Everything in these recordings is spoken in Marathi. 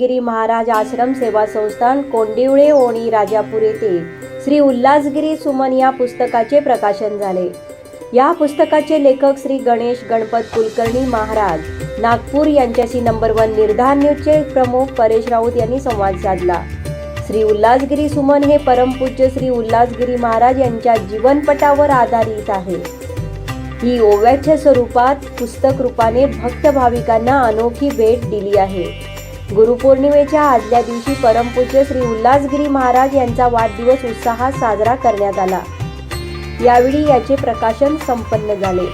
गिरी महाराज आश्रम सेवा संस्थान कोंडिवळे ओणी राजापूर येथे श्री उल्हासगिरी सुमन या पुस्तकाचे प्रकाशन झाले. या पुस्तकाचे लेखक श्री गणेश गणपत कुलकर्णी महाराज नागपूर यांच्याशी नंबर वन निर्धार न्यूजचे प्रमुख परेश राऊत यांनी संवाद साधला. श्री उल्हासगिरी सुमन हे परमपूज्य श्री उल्हासगिरी महाराज यांच्या जीवनपटावर आधारित आहे. ही ओव्याच्या स्वरूपात पुस्तक रूपाने भक्त भाविकांना अनोखी भेट दिली आहे. गुरुपौर्णिमेच्या आदल्या दिवशी परमपूज्य श्री उल्हासगिरी महाराज यांचा वाढदिवस उत्साहात साजरा करण्यात आला. यावेळी याचे प्रकाशन संपन्न झाले.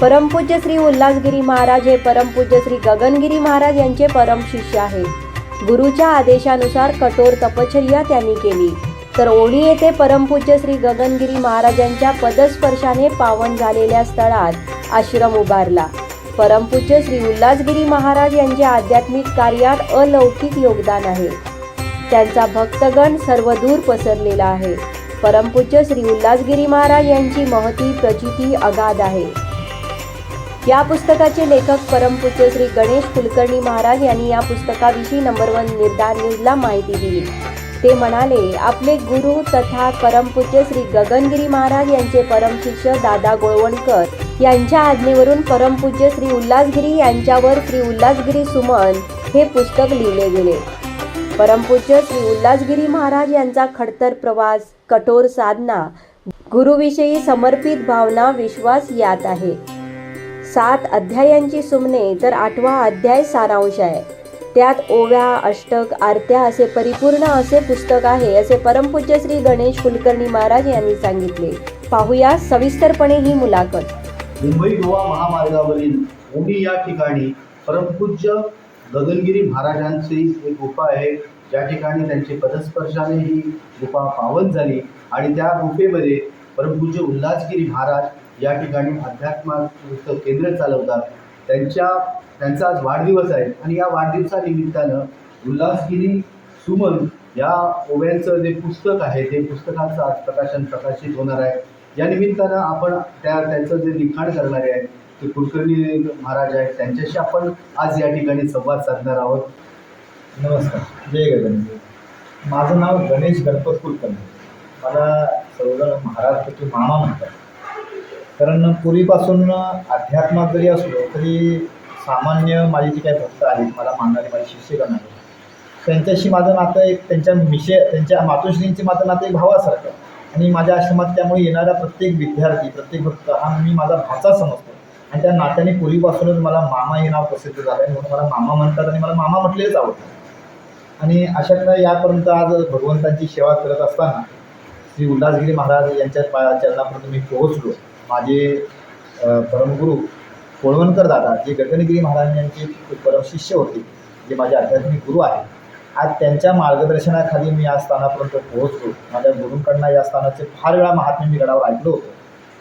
परमपूज्य श्री उल्हासगिरी महाराज हे परमपूज्य श्री गगनगिरी महाराज यांचे परम शिष्य आहेत गुरुच्या आदेशानुसार कठोर तपश्चर्या त्यांनी केली. तर ओणी येथे परमपूज्य श्री गगनगिरी महाराजांच्या पदस्पर्शाने पावन झालेल्या स्थळात आश्रम उभारला. परमपूज्य श्री उल्हासगिरी महाराज यांच्या आध्यात्मिक कार्यात अलौकिक योगदान आहे. त्यांचा भक्तगण सर्वदूर पसरलेला आहे. परमपूज्य श्री उल्हासगिरी महाराज यांची महती प्रचिती अगाध आहे. या पुस्तकाचे लेखक परमपूज्य श्री गणेश कुलकर्णी महाराज यांनी या पुस्तकाविषयी नंबर वन निर्धार न्यूजला माहिती दिली. ते म्हणाले आपले गुरु तथा परमपूज्य श्री गगनगिरी महाराज यांचे परमशिष्य दादा गोळवणकर यांच्या आज्ञेवरून परमपूज्य श्री उल्हासगिरी यांच्यावर श्री उल्हासगिरी सुमन हे पुस्तक लिहिले गेले. परमपूज्य श्री उल्हासगिरी महाराज यांचा खडतर प्रवास कठोर साधना गुरुविषयी समर्पित भावना विश्वास यात आहे. सात अध्यायांची सुमने तर आठवा अध्याय सारांश आहे. त्यात ओव्या अष्टक आरत्या असे परिपूर्ण असे पुस्तक आहे असे परमपूज्य श्री गणेश कुलकर्णी महाराज यांनी सांगितले. पाहूया सविस्तरपणे ही मुलाखत. मुंबई गोवा महामार्गावरील ओणी या ठिकाणी परमपूज्य गगनगिरी महाराजांची एक गुफा आहे. ज्या ठिकाणी त्यांची पदस्पर्शाने ही गुफा पावन झाली आणि त्या गुफेमध्ये परमपूज्य उल्हासगिरी महाराज या ठिकाणी अध्यात्माचं केंद्र चालवतात. त्यांच्या त्यांचा आज वाढदिवस आहे आणि या वाढदिवसानिमित्तानं उल्हासगिरी सुमन या ओव्यांचं जे पुस्तक आहे ते पुस्तकाचं आज प्रकाशन प्रकाशित होणार आहे. या निमित्तानं आपण त्या त्यांचं जे लिखाण करणारे आहेत ते कुलकर्णी महाराज आहेत त्यांच्याशी आपण आज या ठिकाणी संवाद साधणार आहोत. नमस्कार. जय गगन माझं नाव गणेश गणपत कुलकर्णी. मला सर्वजण महाराष्ट्राचे मामा म्हणतात. कारण पूर्वीपासून अध्यात्मात जरी असलो तरी सामान्य माझी जी काही भक्त आहेत मला मानणारे माझे शिष्यगण आहेत त्यांच्याशी माझं नातं एक त्यांच्या मिशे त्यांच्या मातोश्रींचे माझं नातं एक भावासारखं आणि माझ्या आश्रमात त्यामुळे येणारा प्रत्येक विद्यार्थी प्रत्येक भक्त हा मी माझा भाचा समजतो. आणि त्या नात्याने पूर्वीपासूनच मला मामा हे नाव प्रसिद्ध झालं आहे म्हणून मला मामा म्हणतात आणि मला मामा म्हटलेच आवडतं. आणि अशातनं यापर्यंत आज भगवंतांची सेवा करत असताना श्री उल्हासगिरी महाराज यांच्या पाया चरणापर्यंत मी पोहोचलो. माझे परमगुरू कोळवणकर दादा जे गगनगिरी महाराज यांचे परमशिष्य होते जे माझे आध्यात्मिक गुरु आहेत आज त्यांच्या मार्गदर्शनाखाली मी या स्थानापर्यंत पोहोचलो. माझ्या गुरूंकडनं या स्थानाचे फार वेळा महात्म्य मी गडावर ऐकलो होतो.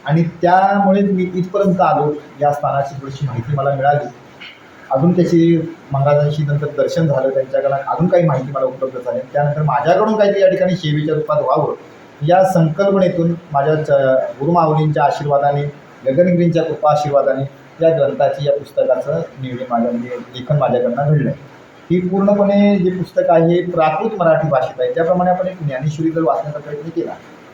आणि त्यामुळे मी इथपर्यंत आलो या स्थानाची थोडीशी माहिती मला मिळाली. अजून त्याची महाराजांशी नंतर दर्शन झालं त्यांच्याकडून अजून काही माहिती मला उपलब्ध झाली. त्यानंतर माझ्याकडून काहीतरी या ठिकाणी सेवेच्या रूपात व्हावं या संकल्पनेतून माझ्या च गुरुमाऊलींच्या आशीर्वादाने गगनगिरींच्या कृपा आशीर्वादाने या ग्रंथाची या पुस्तकाचं निवडी माझ्या म्हणजे लेखन माझ्याकडनं घडलं आहे ही पूर्णपणे जे पुस्तक आहे हे प्राकृत मराठी भाषेत आहे ज्याप्रमाणे आपण एक ज्ञानेश्वरी जर वाचण्याचा प्रयत्न केला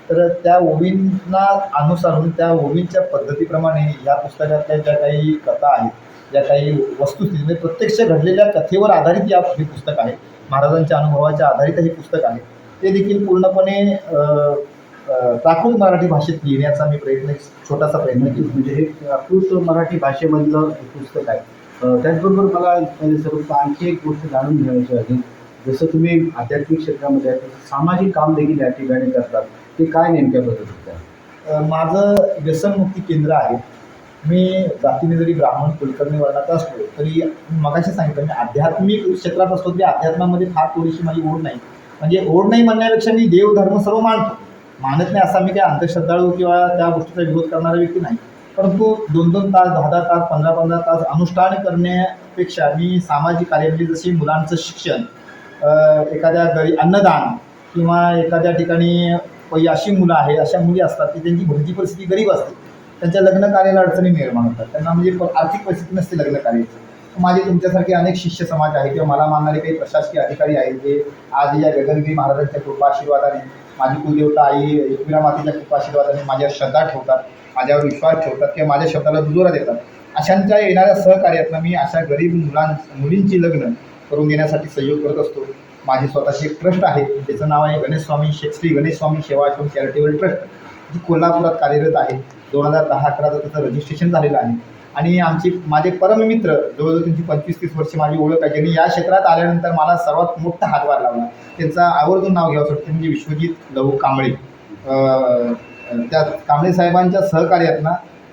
तर त्या ओवींना अनुसरून त्या ओवींच्या पद्धतीप्रमाणे या पुस्तकातल्या ज्या काही कथा आहेत ज्या काही वस्तुस्थिती म्हणजे प्रत्यक्ष घडलेल्या कथेवर आधारित या हे पुस्तक आहे. महाराजांच्या अनुभवाच्या आधारित हे पुस्तक आहे. ते देखील पूर्णपणे प्राकृत मराठी भाषेत लिहिण्याचा मी प्रयत्न छोटासा प्रयत्न केला. म्हणजे हे प्राकृत मराठी भाषेमधलं पुस्तक आहे. त्याचबरोबर मला सर्व आणखी एक गोष्ट जाणून घ्यायची आहे. जसं तुम्ही आध्यात्मिक क्षेत्रामध्ये आहे सामाजिक काम देखील या ठिकाणी करतात. ते काय नेमक्या पद्धतीचं माझं व्यसनमुक्ती केंद्र आहे. मी जातीने जरी ब्राह्मण कुलकर्णी वर्णाचा असलो तरी मगाशी सांगितलं मी आध्यात्मिक क्षेत्रात असतो तरी अध्यात्मामध्ये फार थोडीशी माझी ओढ नाही. म्हणजे ओढ नाही म्हणण्यापेक्षा मी देव धर्म सर्व मानतो. मानत नाही असा मी काही अंधश्रद्धाळू किंवा त्या गोष्टीचा विरोध करणारा व्यक्ती नाही. परंतु दोन दोन तास दहा दहा तास पंधरा पंधरा तास अनुष्ठान करण्यापेक्षा मी सामाजिक कार्य म्हणजे जशी मुलांचं शिक्षण एखाद्या गरी अन्नदान किंवा एखाद्या ठिकाणी काही अशी मुलं आहे अशा मुली असतात की त्यांची घरची परिस्थिती गरीब असते. त्यांच्या लग्न कार्याला अडचणी निर्माण होतात. त्यांना म्हणजे प- आर्थिक परिस्थिती नसते लग्न कार्याची. माझे तुमच्यासारखे अनेक शिष्य समाज आहे किंवा मला मानणारे काही प्रशासकीय अधिकारी आहेत जे आज या गगनगिरी महाराजांच्या कृपा आशीर्वादाने माझी कुलदेवता आई एकविरा मातेच्या कृपा आशीर्वादाने माझ्यावर श्रद्धा ठेवतात. माझ्यावर विश्वास ठेवतात किंवा माझ्या शब्दाला दुजोरा देतात. अशांच्या येणाऱ्या सहकार्यातनं मी अशा गरीब मुलां मुलींची लग्न करून देण्यासाठी सहयोग करत असतो. माझी स्वतःची एक ट्रस्ट आहे. त्याचं नाव आहे गणेश स्वामी शे- श्री गणेश स्वामी सेवाश्रम चॅरिटेबल ट्रस्ट. जी कोल्हापुरात कार्यरत आहे. दोन हजार दहा अकराचं त्याचं रजिस्ट्रेशन झालेलं आहे. आणि आमची माझे परममित्र जवळजवळ त्यांची पंचवीस तीस वर्ष माझी ओळख आहे. ज्यांनी या क्षेत्रात आल्यानंतर मला सर्वात मोठा हातभार लावला. त्यांचा आवर्जून नाव घ्यावं वाटतं. म्हणजे विश्वजित लहू कांबळे. त्या कांबळे साहेबांच्या सहकार्यात ना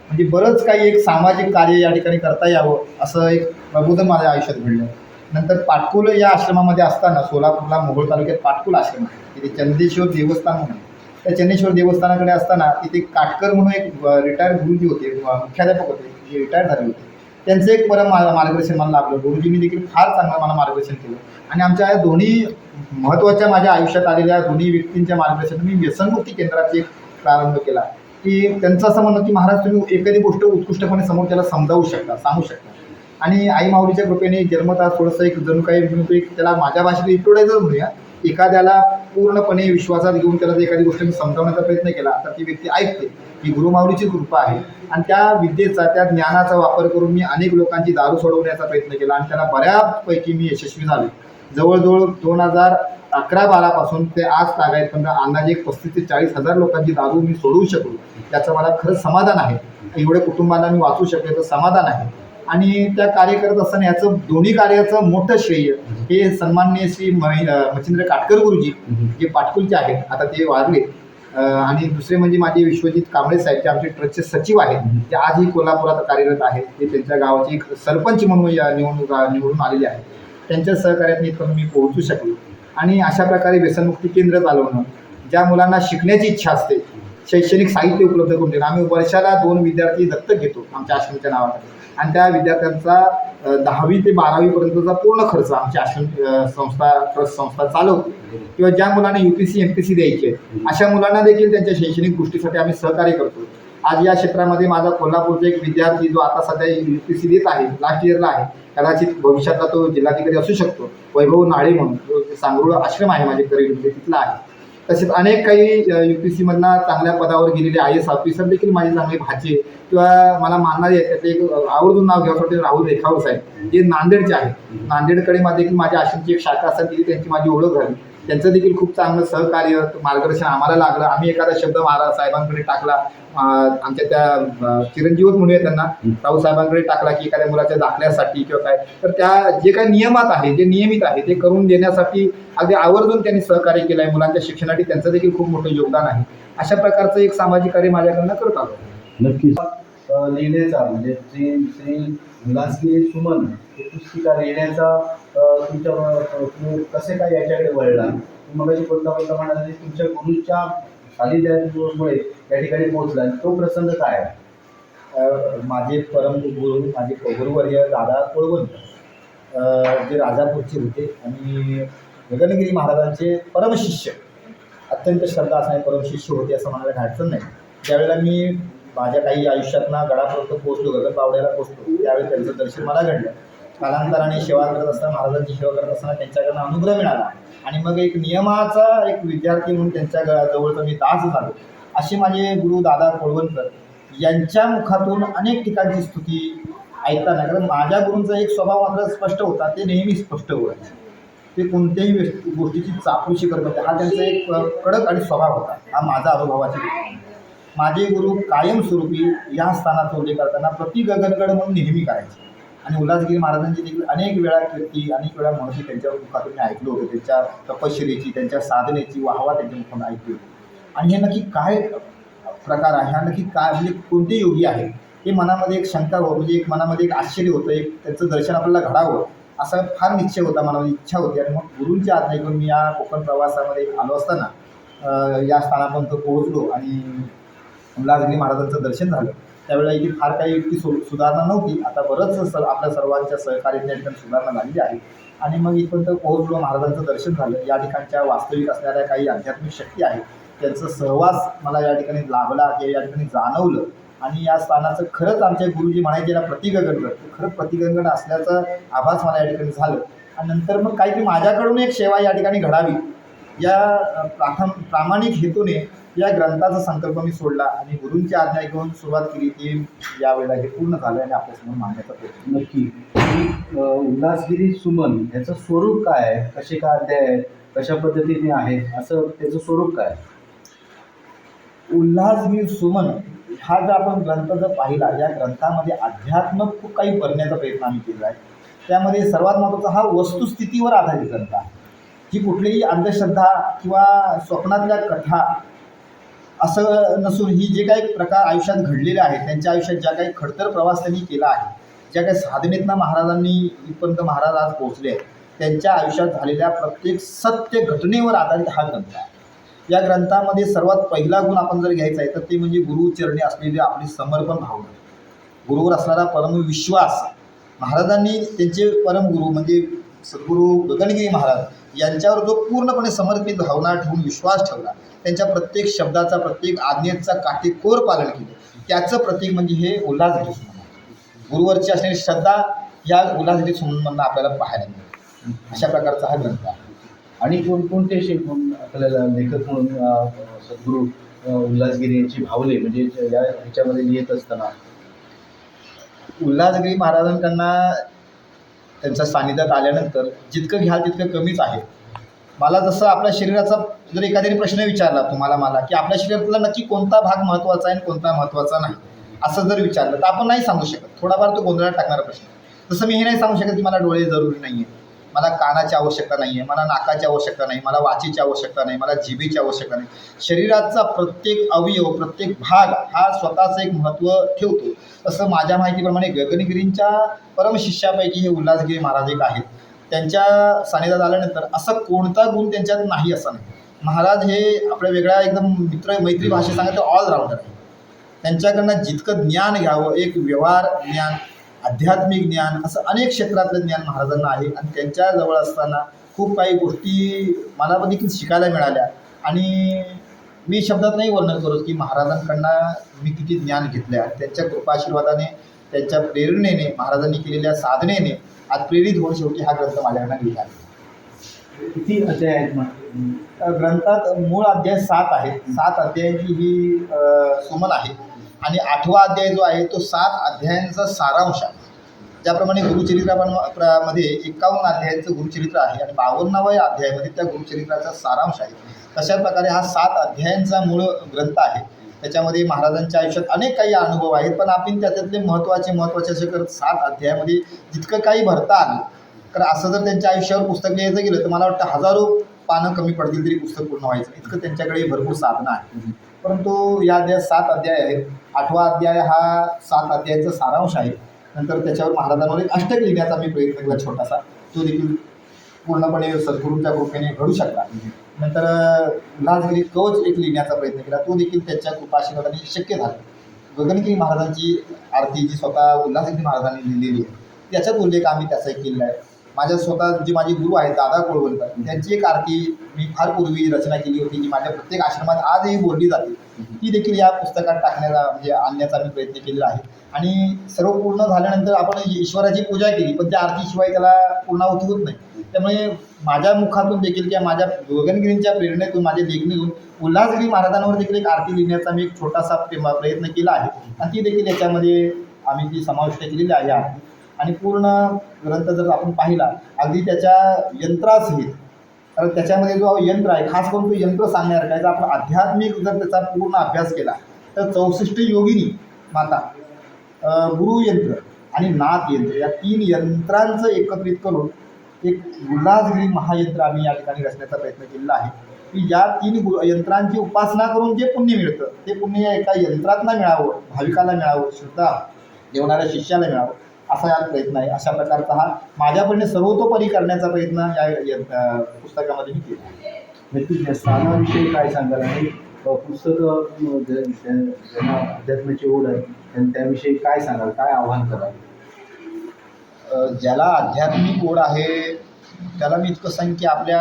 म्हणजे बरंच काही एक सामाजिक कार्य या ठिकाणी करता यावं असं एक प्रबोधन माझ्या आयुष्यात घडलं. नंतर पाटकुल या आश्रमामध्ये असताना सोलापूरला मोहोळ तालुक्यात पाटकुल आश्रम आहे. तिथे चंदेश्वर देवस्थान म्हणून आहे. त्या चंदेश्वर देवस्थानाकडे असताना तिथे काटकर म्हणून एक रिटायर्ड गुरुजी होते मुख्याध्यापक होते जे रिटायर झाले होते. त्यांचं एक परम मला मार्गदर्शन मला लाभलं. गुरुजींनी देखील फार चांगलं मला मार्गदर्शन केलं. आणि आमच्या या दोन्ही महत्त्वाच्या माझ्या आयुष्यात आलेल्या दोन्ही व्यक्तींच्या मार्गदर्शन मी व्यसनमुक्ती केंद्राची एक प्रारंभ केला. की त्यांचं असं म्हणणं की महाराज तुम्ही एखादी गोष्ट उत्कृष्टपणे समोर त्याला समजावू शकता सांगू शकता. आणि आई माऊलीच्या कृपेने जन्मता थोडंसं एक जणू काही म्हणतो एक त्याला माझ्या भाषेत इटोडायचं म्हणूया एखाद्याला पूर्णपणे विश्वासात घेऊन त्याला जर एखादी गोष्ट मी समजावण्याचा प्रयत्न केला तर ती व्यक्ती ऐकते ही गुरुमाऊलीची कृपा आहे. आणि त्या विद्येचा त्या ज्ञानाचा वापर करून मी अनेक लोकांची दारू सोडवण्याचा प्रयत्न केला आणि त्याला बऱ्यापैकी मी यशस्वी झालो. जवळजवळ दोन हजार अकरा बारापासून ते आज तागायतपर्यंत अंदाजे एक पस्तीस ते चाळीस हजार लोकांची दारू मी सोडवू शकलो. याचं मला खरंच समाधान आहे. एवढ्या कुटुंबाला मी वाचू शकले तर समाधान आहे. आणि त्या कार्य करत असताना याचं दोन्ही कार्याचं मोठं श्रेय हे सन्माननीय श्री मच्छिंद्र काटकर गुरुजी जे पाटकुलचे आहेत आता ते वारले. आणि दुसरे म्हणजे माझे विश्वजित कांबळे साहेब जे आमचे ट्रस्टचे सचिव आहेत ते आजही कोल्हापुरात कार्यरत आहेत. ते त्यांच्या गावाचे सरपंच म्हणून या निवडणूक निवडून आलेले आहेत. त्यांच्या सहकार्यात इथपर्यंत मी पोहोचू शकलो. आणि अशा प्रकारे व्यसनमुक्ती केंद्र चालवणं ज्या मुलांना शिकण्याची इच्छा असते शैक्षणिक साहित्य उपलब्ध करून देणं. आम्ही वर्षाला दोन विद्यार्थी दत्तक घेतो आमच्या आश्रमच्या नावाखाली. आणि त्या विद्यार्थ्यांचा दहावी ते बारावीपर्यंतचा पूर्ण खर्च आमची आश्रम संस्था ट्रस्ट संस्था चालवते. किंवा ज्या मुलांना U P C M P C द्यायची आहे अशा मुलांना देखील त्यांच्या शैक्षणिक गोष्टीसाठी आम्ही सहकार्य करतो. आज या क्षेत्रामध्ये माझा कोल्हापूरचा एक विद्यार्थी जो आता सध्या यू पी सी देत आहे लास्ट इयरला आहे कदाचित भविष्यातला तो जिल्हाधिकारी असू शकतो. वैभव नाळे म्हणून. जो सांगरुळ आश्रम आहे माझे करेल म्हणजे तिथला आहे. तसेच अनेक काही यू पी सीमधला चांगल्या पदावर गेलेले आय एस ऑफिसर देखील माझे चांगले भाचे किंवा मला मानणारे आहेत त्यातले एक आवर्जून नाव घ्यावं वाटते राहुल रेखावर साहेब. जे नांदेडचे आहेत. नांदेडकडे माझी देखील माझ्या आश्रमची एक शाखा असेल तिथे त्यांची माझी ओळख झाली. त्यांचं देखील खूप चांगलं सहकार्य मार्गदर्शन आम्हाला लागलं. आम्ही एखादा शब्द महाराज साहेबांकडे टाकला. आमच्या त्या चिरंजीवच म्हणूया त्यांना. राहुल साहेबांकडे टाकला की एखाद्या मुलाच्या दाखल्यासाठी किंवा काय. तर त्या जे काही नियमात आहे जे नियमित आहे ते करून देण्यासाठी अगदी आवर्जून त्यांनी सहकार्य केलं आहे. मुलांच्या शिक्षणासाठी त्यांचं देखील खूप मोठं योगदान आहे. अशा प्रकारचं एक सामाजिक कार्य माझ्याकडनं करत आलो. नक्कीच. लिहिण्याचा म्हणजे श्री सुमन हे पुस्तिका लिहिण्याचा तुमच्या तुम्ही कसे काय याच्याकडे वळला? मग कोणता कोणता म्हणाला तुमच्या गुरुच्या सानिध्यामुळे या ठिकाणी पोहोचला. तो प्रसंग काय आहे? माझे परम गुरु माझे गुरुवर्य दादा कोळवंत जे राजापूरचे होते आणि गगनगिरी महाराजांचे परमशिष्य. अत्यंत श्रद्धा असणारे परमशिष्य होते असं म्हणायला अडचण नाही. त्यावेळेला मी माझ्या काही आयुष्यातनं गडापर्यंत पोहोचलो गगनबावड्याला पोहोचलो. त्यावेळी त्यांचं दर्शन मला घडलं. कालांतराने सेवा करत असताना महाराजांची सेवा करत असताना त्यांच्याकडनं अनुग्रह मिळाला. आणि मग एक नियमाचा एक विद्यार्थी म्हणून त्यांच्या ग- जवळचा मी दास झालो. असे माझे गुरु दादा कोळवणकर यांच्या मुखातून अनेक ठिकाणची स्तुती ऐकताना कारण माझ्या गुरूंचा एक स्वभाव मात्र स्पष्ट होता ते नेहमी स्पष्ट बोलायचे. ते कोणत्याही गोष्टीची चापलूशी करत नव्हते हा त्यांचा एक कडक आणि स्वभाव होता. हा माझा अनुभवाचा माझे गुरु कायमस्वरूपी या स्थानाचा उल्लेख करताना प्रति गगनगड म्हणून नेहमी करायचे. आणि उल्हासगिरी महाराजांची देखील अनेक वेळा कीर्ती अनेक वेळा महती त्यांच्या मुखातून मी ऐकलो होतो. त्यांच्या तपश्चर्येची त्यांच्या साधनेची वाहवा त्यांच्या मुखातून ऐकली होती. आणि हे नक्की काय प्रकार आहे? हा नक्की काय म्हणजे कोणते योगी आहे हे मनामध्ये एक शंका हो म्हणजे एक मनामध्ये एक आश्चर्य होतं एक त्यांचं दर्शन आपल्याला घडावं असा फार निश्चय होता मनामध्ये इच्छा होती. आणि मग गुरूंच्या आज्ञा घेऊन मी या कोकण प्रवासामध्ये आलो असताना या स्थानापर्यंत पोहोचलो आणि उल्हासगिरी महाराजांचं दर्शन झालं. त्यावेळेला इथे फार काही इतकी सु सुधारणा नव्हती. आता बरंच सर आपल्या सर्वांच्या सहकार्याने या ठिकाणी सुधारणा झालेली आहे. आणि मग इथपर्यंत पोहोचलो महाराजांचं दर्शन झालं. या ठिकाणच्या वास्तविक असणाऱ्या काही आध्यात्मिक शक्ती आहेत त्यांचा सहवास मला या ठिकाणी लाभला किंवा या ठिकाणी जाणवलं. आणि या स्थानाचं खरंच आमचे गुरुजी म्हणायचे ना प्रतिगंगण खरं खरंच प्रतिगगनगड असल्याचा आभास मला या ठिकाणी झालं. आणि नंतर मग काहीतरी माझ्याकडून एक सेवा या ठिकाणी घडावी या प्राथम प्रामाणिक हेतूने या ग्रंथाचा संकल्प मी सोडला आणि गुरूंची आज्ञा घेऊन सुरुवात केली ती यावेळेला हे पूर्ण झालं आणि आपल्यासमोर मांडण्याचा प्रयत्न नक्की. उल्हासगिरी सुमन ह्याचं स्वरूप काय आहे? कसे काय अध्याय आहेत? कशा पद्धतीने आहेत असं त्याचं स्वरूप काय आहे? उल्हासगिरी सुमन हा जर आपण ग्रंथ जर पाहिला या ग्रंथामध्ये अध्यात्म खूप काही करण्याचा प्रयत्न आम्ही केला आहे. त्यामध्ये सर्वात महत्त्वाचा हा वस्तुस्थितीवर आधारित ग्रंथ आहे. ही कुठलीही अंधश्रद्धा किंवा स्वप्नातल्या कथा असं नसून ही जे काही प्रकार आयुष्यात घडलेले आहेत त्यांच्या आयुष्यात ज्या काही खडतर प्रवास त्यांनी केला आहे ज्या काही साधनेतनं महाराजांनी इथपर्यंत महाराज आज पोहोचले आहेत त्यांच्या आयुष्यात झालेल्या प्रत्येक सत्य घटनेवर आधारित हा ग्रंथ आहे. या ग्रंथामध्ये सर्वात पहिला गुण आपण जर घ्यायचा आहे तर ते म्हणजे गुरुचरणी असलेली आपली समर्पण भावना. गुरुवर असणारा परमविश्वास. महाराजांनी त्यांचे परमगुरु म्हणजे सद्गुरू गगनगिरी महाराज यांच्यावर जो पूर्णपणे समर्पित भावना ठेवून विश्वास ठेवला त्यांच्या प्रत्येक शब्दाचा प्रत्येक आज्ञेचा काटेकोर पालन केलं. त्याचं प्रतीक म्हणजे हे उल्हासगिरी सुमन. गुरुवरची असलेली श्रद्धा या उल्हासगिरी सुमनमधनं आपल्याला पाहायला मिळते. अशा प्रकारचा हा ग्रंथ आहे. आणि कोणकोणते असे आपल्याला लेखक म्हणून सद्गुरू उल्हासगिरी यांची भावले म्हणजे या ह्याच्यामध्ये लिहित असताना? उल्हासगिरी महाराजांकडनं त्यांच्या सानिध्यात आल्यानंतर जितकं घ्याल तितकं कमीच आहे. मला जसं आपल्या शरीराचा जर एखाद्याने प्रश्न विचारला तुम्हाला मला की आपल्या शरीरातला नक्की कोणता भाग महत्त्वाचा आहे आणि कोणता महत्त्वाचा नाही असं जर विचारलं तर आपण नाही सांगू शकत. थोडाफार तो गोंधळात टाकणारा प्रश्न. जसं मी हे नाही सांगू शकत की मला डोळे जरुरी नाही आहे मला कानाची आवश्यकता नाही आहे मला नाकाची आवश्यकता नाही मला वाचीची आवश्यकता नाही मला जिभेची आवश्यकता नाही. शरीराचा प्रत्येक अवयव प्रत्येक भाग हा स्वतःचं एक महत्त्व ठेवतो. तसं माझ्या माहितीप्रमाणे गगनगिरींच्या परमशिष्यापैकी हे उल्हासगिरी महाराज एक आहेत. त्यांच्या सानिध्यात आल्यानंतर असा कोणता गुण त्यांच्यात नाही असा नाही. महाराज हे आपल्या वेगळ्या एकदम मित्र मैत्री भाषेत सांगितलं ऑलराऊंडर आहे त्यांच्याकडनं जितकं ज्ञान घ्यावं एक व्यवहार ज्ञान आध्यात्मिक ज्ञान असं अनेक क्षेत्रातलं ज्ञान महाराजांना आहे. आणि त्यांच्याजवळ असताना खूप काही गोष्टी मला पण देखील शिकायला मिळाल्या. आणि मी शब्दात नाही वर्णन करत की महाराजांकडनं मी किती ज्ञान घेतलं आहे त्यांच्या कृपाशीर्वादाने त्यांच्या प्रेरणेने महाराजांनी केलेल्या साधनेने आज प्रेरित होऊन शेवटी हा ग्रंथ माझ्याकडनं लिहिला. आहे किती अध्याय आहेत मग ग्रंथात मूळ अध्याय सात आहेत. सात अध्यायाची ही सुमन आहे. आणि आठवा अध्याय जो आहे तो सात अध्यायांचा सारांश आहे. त्याप्रमाणे गुरुचरित्रापण प्र- मध्ये एकावन्न अध्यायांचं गुरुचरित्र आहे आणि बावन्नाव्या अध्यायामध्ये त्या गुरुचरित्राचा सारांश आहे. तशा प्रकारे हा सात अध्यायांचा मूळ ग्रंथ आहे. त्याच्यामध्ये महाराजांच्या आयुष्यात अनेक काही अनुभव आहेत पण आपण त्याच्यातले महत्त्वाचे महत्त्वाचे असे करत सात अध्यायामध्ये जितकं काही भरता आलं कारण असं जर त्यांच्या आयुष्यावर पुस्तक लिहायचं गेलं तर मला वाटतं हजारो पानं कमी पडतील तरी पुस्तक पूर्ण व्हायचं. इतकं त्यांच्याकडे भरपूर साधनं आहे परंतु या अध्यायात सात अध्याय आहेत आठवा अध्याय हा सात अध्यायाचा सारांश आहे. नंतर त्याच्यावर महाराजांवर एक अष्टक लिहिण्याचा मी प्रयत्न केला छोटासा. तो देखील पूर्णपणे सद्गुरूंच्या कृपेने घडू शकला. नंतर लाजगिरी कवच एक लिहिण्याचा प्रयत्न केला. तो देखील त्याच्या कृपाशीर्वादाने शक्य झाला. गगनगिरी महाराजांची आरती जी स्वतः उल्हासगिरी महाराजांनी लिहिलेली आहे त्याच्यात उल्लेख आम्ही त्याचा एक केलेला आहे. माझ्या स्वतः जे माझे गुरु आहेत दादा कोळवलकर त्यांची एक आरती मी फार पूर्वी रचना केली होती जी माझ्या प्रत्येक आश्रमात आजही बोलली जाते. ती देखील या पुस्तकात टाकण्याचा म्हणजे आणण्याचा मी प्रयत्न केलेला आहे. आणि सर्व पूर्ण झाल्यानंतर आपण ईश्वराची पूजा केली पण त्या आरतीशिवाय त्याला पूर्णाहुती होत नाही. त्यामुळे माझ्या मुखातून देखील किंवा माझ्या गगनगिरींच्या प्रेरणेतून माझ्या लेखणीतून उल्हासगिरी महाराजांवर देखील एक आरती लिहिण्याचा मी एक छोटासा प्रेम- प्रयत्न केला आहे. आणि ती देखील याच्यामध्ये आम्ही ती समाविष्ट केलेली आहे. आणि पूर्ण ग्रंथ जर आपण पाहिला अगदी त्याच्या यंत्रासहित. कारण त्याच्यामध्ये जो यंत्र आहे खास करून तो यंत्र सांगणार काय? जर आपण आध्यात्मिक जर त्याचा पूर्ण अभ्यास केला तर चौसष्ट योगिनी माता गुरु गुरुयंत्र आणि नाथ यंत्र या तीन यंत्रांचं एकत्रित करून एक उल्हासगिरी महायंत्र आम्ही या ठिकाणी रचण्याचा प्रयत्न केलेला आहे. की या तीन गु यंत्रांची उपासना करून जे पुण्य मिळतं ते पुण्य या एका यंत्रातनं मिळावं भाविकाला मिळावं श्रद्धा जेवणाऱ्या शिष्याला मिळावं. असा या प्रयत्न आहे. अशा प्रकारचा हा माझ्याकडनं सर्वतोपरी करण्याचा प्रयत्न या पुस्तकामध्ये मी केला. आहे नक्कीच या स्थानाविषयी काय सांगाल? आणि पुस्तकं ज्यांना अध्यात्माची ओढ आहे त्यां- त्याविषयी काय सांगाल? काय आव्हान कराल? ज्याला आध्यात्मिक ओढ आहे त्याला मी इतकं सांगेन की आपल्या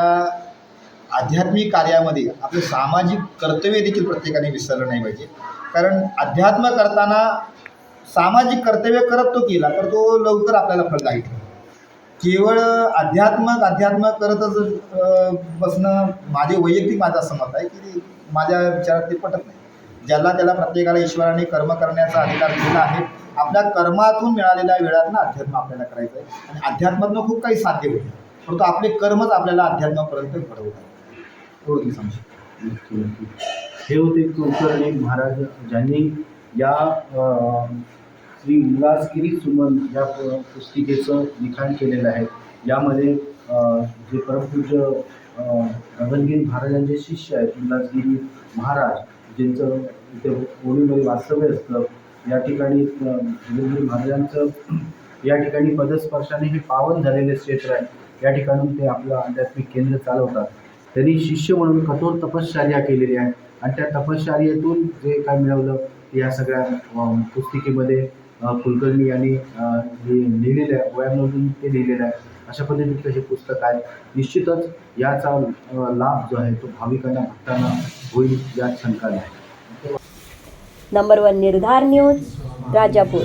आध्यात्मिक कार्यामध्ये आपले सामाजिक कर्तव्य देखील प्रत्येकाने विसरलं नाही पाहिजे. कारण अध्यात्म करताना सामाजिक कर्तव्य करत तो केला तर तो लवकर आपल्याला फळ लागेल केवळ अध्यात्मक अध्यात्म करतच बसणं माझे वैयक्तिक माझं असं मत आहे की माझ्या विचारात ते पटत नाही. ज्याला त्याला प्रत्येकाला ईश्वराने कर्म करण्याचा अधिकार दिलेला आहे आपल्या कर्मातून मिळालेल्या वेळातनं अध्यात्म आपल्याला करायचं आहे आणि अध्यात्मातनं खूप काही साध्य होईल परंतु आपले कर्मच आपल्याला अध्यात्मापर्यंत घडवतात. एवढं मी सांगू हे होते कुलकर्णी महाराज ज्यांनी या श्री उल्हासगिरी सुमन या पुस्तिकेचं लिखाण केलेलं आहे. यामध्ये जे परमपूज्य गगनगिरी महाराजांचे शिष्य आहेत उल्हासगिरी महाराज ज्यांचं इथे कोणीमध्ये वास्तव्य असतं या ठिकाणी गगनगिरी महाराजांचं या ठिकाणी पदस्पर्शाने हे पावन झालेले क्षेत्र आहे. या ठिकाणून ते आपलं आध्यात्मिक केंद्र चालवतात. त्यांनी शिष्य म्हणून कठोर तपश्चर्या केलेली आहे. आणि त्या तपश्चर्यातून जे काय मिळवलं या सगळ्या पुस्तिकेमध्ये कुलकर्णी यांनी लिहिलेलं आहे वयामधून ते लिहिलेलं आहे. अशा पद्धतीचं हे पुस्तक आहे निश्चितच याचा लाभ जो आहे तो भाविकांना भक्तांना होईल यात शंका नाही number one Nirdhar news Rajapur.